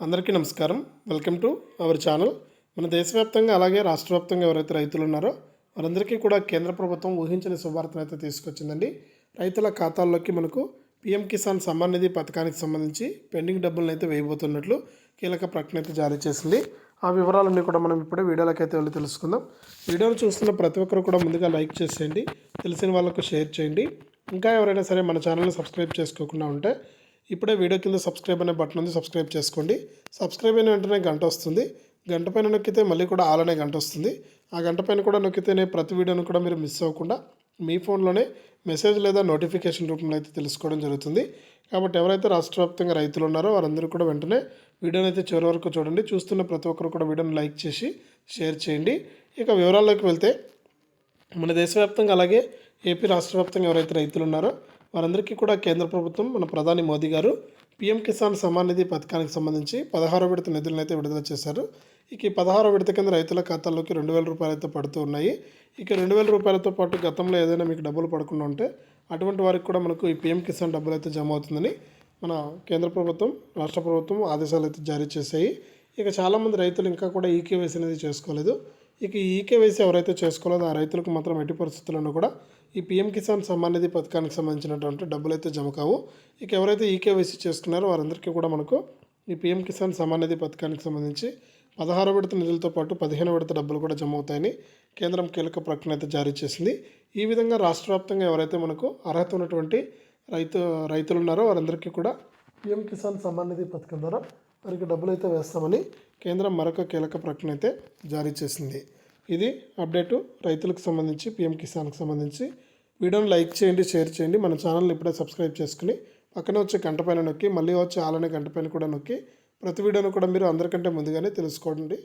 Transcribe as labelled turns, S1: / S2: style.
S1: అందరికీ నమస్కారం. Welcome to our channel. మన దేశవ్యాప్తంగా అలాగే రాష్ట్ర వ్యాప్తంగా ఎవరైతే రైతులు ఉన్నారో వారందరికీ కూడా కేంద్ర ప్రభుత్వం ఊహించని శుభార్తను అయితే తీసుకొచ్చిందండి. రైతుల ఖాతాల్లోకి మనకు పీఎం కిసాన్ సమ్మాన్ నిధి పథకానికి సంబంధించి పెండింగ్ డబ్బులను అయితే వేయబోతున్నట్లు కీలక ప్రకటన అయితే జారీ చేసింది. ఆ వివరాలన్నీ కూడా మనం ఇప్పుడే వీడియోలోకి అయితే వెళ్ళి తెలుసుకుందాం. వీడియోలు చూస్తున్న ప్రతి ఒక్కరు కూడా ముందుగా లైక్ చేసేయండి. తెలిసిన వాళ్ళకు షేర్ చేయండి. ఇంకా ఎవరైనా సరే మన ఛానల్ని సబ్స్క్రైబ్ చేసుకోకుండా ఉంటే ఇప్పుడే వీడియో కింద సబ్స్క్రైబ్ అనే బటన్ ఉంది సబ్స్క్రైబ్ చేసుకోండి. సబ్స్క్రైబ్ అయిన వెంటనే గంట వస్తుంది. గంట పైన నొక్కితే మళ్ళీ కూడా ఆల్ అనే గంట వస్తుంది. ఆ గంట పైన కూడా నొక్కితేనే ప్రతి వీడియోను కూడా మీరు మిస్ అవ్వకుండా మీ ఫోన్లోనే మెసేజ్ లేదా నోటిఫికేషన్ రూపంలో అయితే తెలుసుకోవడం జరుగుతుంది. కాబట్టి ఎవరైతే రాష్ట్ర వ్యాప్తంగా రైతులు ఉన్నారో వారందరూ కూడా వెంటనే వీడియోని అయితే చివరి వరకు చూడండి. చూస్తున్న ప్రతి ఒక్కరు కూడా వీడియోని లైక్ చేసి షేర్ చేయండి. ఇక వివరాల్లోకి వెళ్తే మన దేశవ్యాప్తంగా అలాగే ఏపీ రాష్ట్ర వ్యాప్తంగా ఎవరైతే రైతులు ఉన్నారో వారందరికీ కూడా కేంద్ర ప్రభుత్వం మన ప్రధాని మోదీ గారు పీఎం కిసాన్ సమాన్ నిధి పథకానికి సంబంధించి పదహారో విడత నిధులను అయితే విడుదల చేశారు. ఇక ఈ పదహారో విడత కింద రైతుల ఖాతాల్లోకి రెండు వేల రూపాయలు అయితే పడుతూ ఉన్నాయి. ఇక రెండు వేల రూపాయలతో పాటు గతంలో ఏదైనా మీకు డబ్బులు పడకుండా ఉంటే అటువంటి వారికి కూడా మనకు ఈ పీఎం కిసాన్ డబ్బులు అయితే జమ అవుతుందని మన కేంద్ర ప్రభుత్వం రాష్ట్ర ప్రభుత్వం ఆదేశాలు అయితే జారీ చేశాయి. ఇక చాలామంది రైతులు ఇంకా కూడా ఈకేవైసీ అనేది చేసుకోలేదు. ఇక ఈ ఈకేవైసీ ఎవరైతే చేసుకోలేదో ఆ రైతులకు మాత్రం ఎట్టి పరిస్థితుల్లోనూ కూడా ఈ పీఎం కిసాన్ సమ్మాన్ నిధి పథకానికి సంబంధించినటువంటి డబ్బులు అయితే జమ కావు. ఇక ఎవరైతే ఈకేవైసీ చేసుకున్నారో వారందరికీ కూడా మనకు ఈ పీఎం కిసాన్ సమ్మాన్ నిధి పథకానికి సంబంధించి పదహారు విడత నిధులతో పాటు పదిహేను విడత డబ్బులు కూడా జమ అవుతాయని కేంద్రం కీలక ప్రకటన అయితే జారీ చేసింది. ఈ విధంగా రాష్ట్ర వ్యాప్తంగా ఎవరైతే మనకు అర్హత ఉన్నటువంటి రైతు రైతులు ఉన్నారో వారందరికీ కూడా పీఎం కిసాన్ సమ్మాన్ నిధి పథకం ద్వారా వారికి డబ్బులు అయితే వేస్తామని కేంద్రం మరొక కీలక ప్రకటన అయితే జారీ చేసింది. ఇది అప్డేటు రైతులకు సంబంధించి పీఎం కిసాన్కి సంబంధించి. వీడియోని లైక్ చేయండి షేర్ చేయండి. మన ఛానల్ని ఇప్పుడే సబ్స్క్రైబ్ చేసుకుని పక్కన వచ్చే గంట పైన నొక్కి మళ్ళీ వచ్చే ఆలనే గంట పైన కూడా నొక్కి ప్రతి వీడియోను కూడా మీరు అందరికంటే ముందుగానే తెలుసుకోండి.